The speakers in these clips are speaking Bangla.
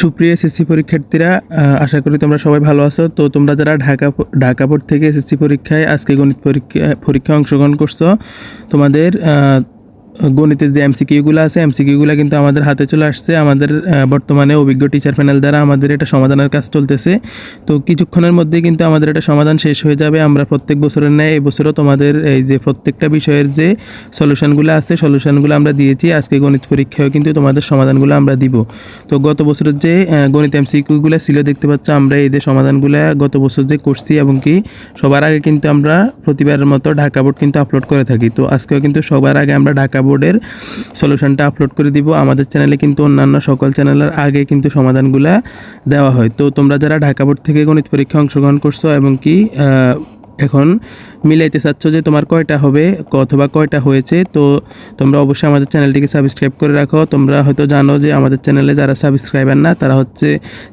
সুপ্রিয় এসএসসি পরীক্ষার্থীরা আশা করি তোমরা সবাই ভালো আছো। তো তোমরা যারা ঢাকা ঢাকা বোর্ড থেকে এসএসসি পরীক্ষায়, আজকে গণিত পরীক্ষা পরীক্ষায় অংশগ্রহণ করছ, তোমাদের গণিতের যে এমসিকিউগুলো আছে, এমসিকিউগুলো কিন্তু আমাদের হাতে চলে আসছে। আমাদের বর্তমানে অভিজ্ঞ টিচার প্যানেল দ্বারা আমাদের এটা সমাধানের কাজ চলতেছে। তো কিছুক্ষণের মধ্যেই কিন্তু আমাদের এটা সমাধান শেষ হয়ে যাবে। আমরা প্রত্যেক বছরের ন্যায় এই বছরও তোমাদের এই যে প্রত্যেকটা বিষয়ের যে সলিউশনগুলো আছে সলিউশনগুলো আমরা দিয়েছি। আজকে গণিত পরীক্ষায়ও কিন্তু তোমাদের সমাধানগুলো আমরা দিব। তো গত বছরের যে গণিত এমসিকিউগুলো ছিল, দেখতে পাচ্ছ আমরা এই যে সমাধানগুলো গত বছর যে করছি এবং কি সবার আগে কিন্তু আমরা প্রতিবারের মতো ঢাকা বোর্ড কিন্তু আপলোড করে থাকি। তো আজকেও কিন্তু সবার আগে আমরা ঢাকা বোর্ডের সলিউশনটা আপলোড করে দিব। আমাদের চ্যানেলে কিন্তু অন্যান্য সকল চ্যানেলের আগে কিন্তু সমাধানগুলা দেওয়া হয়। তো তোমরা যারা ঢাকা বোর্ড থেকে গণিত পরীক্ষা অংশগ্রহণ করছ এবং কি এখন মিলাইতে চাচ্ছ যে তোমার কয়টা হবে অথবা কয়টা হয়েছে, তো তোমরা অবশ্যই আমাদের চ্যানেলটিকে সাবস্ক্রাইব করে রাখো। তোমরা হয়তো জানো যে আমাদের চ্যানেলে যারা সাবস্ক্রাইবার না, তারা হচ্ছে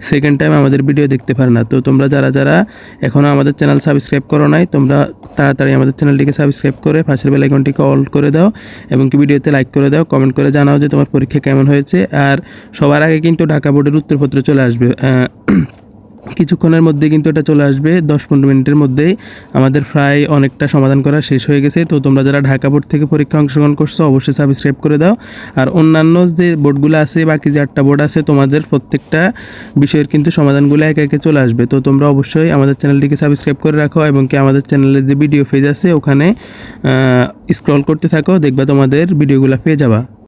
সেকেন্ড টাইম আমাদের ভিডিও দেখতে পারে না। তো তোমরা যারা যারা এখনও আমাদের চ্যানেল সাবস্ক্রাইব করো নাই, তোমরা তাড়াতাড়ি আমাদের চ্যানেলটিকে সাবস্ক্রাইব করে পাশের বেল আইকনটিকে অল করে দাও এবং কি ভিডিওতে লাইক করে দাও কমেন্ট করে জানাও যে তোমার পরীক্ষা কেমন হয়েছে। আর সবার আগে কিন্তু ঢাকা বোর্ডের উত্তরপত্র চলে আসবে। কিছুক্ষণের মধ্যে কিন্তু এটা চলে আসবে। দশ পনেরো মিনিটের মধ্যেই আমাদের প্রায় অনেকটা সমাধান করা শেষ হয়ে গেছে। তো তোমরা যারা ঢাকা বোর্ড থেকে পরীক্ষা অংশগ্রহণ করছ, অবশ্যই সাবস্ক্রাইব করে দাও। আর অন্যান্য যে বোর্ডগুলো আছে, বাকি যে আটটা বোর্ড আছে, তোমাদের প্রত্যেকটা বিষয়ের কিন্তু সমাধানগুলো একে একে চলে আসবে। তো তোমরা অবশ্যই আমাদের চ্যানেলটিকে সাবস্ক্রাইব করে রাখো এবং কি আমাদের চ্যানেলের যে ভিডিও পেজ আছে, ওখানে স্ক্রল করতে থাকো, দেখবা তোমাদের ভিডিওগুলো পেয়ে যাবা।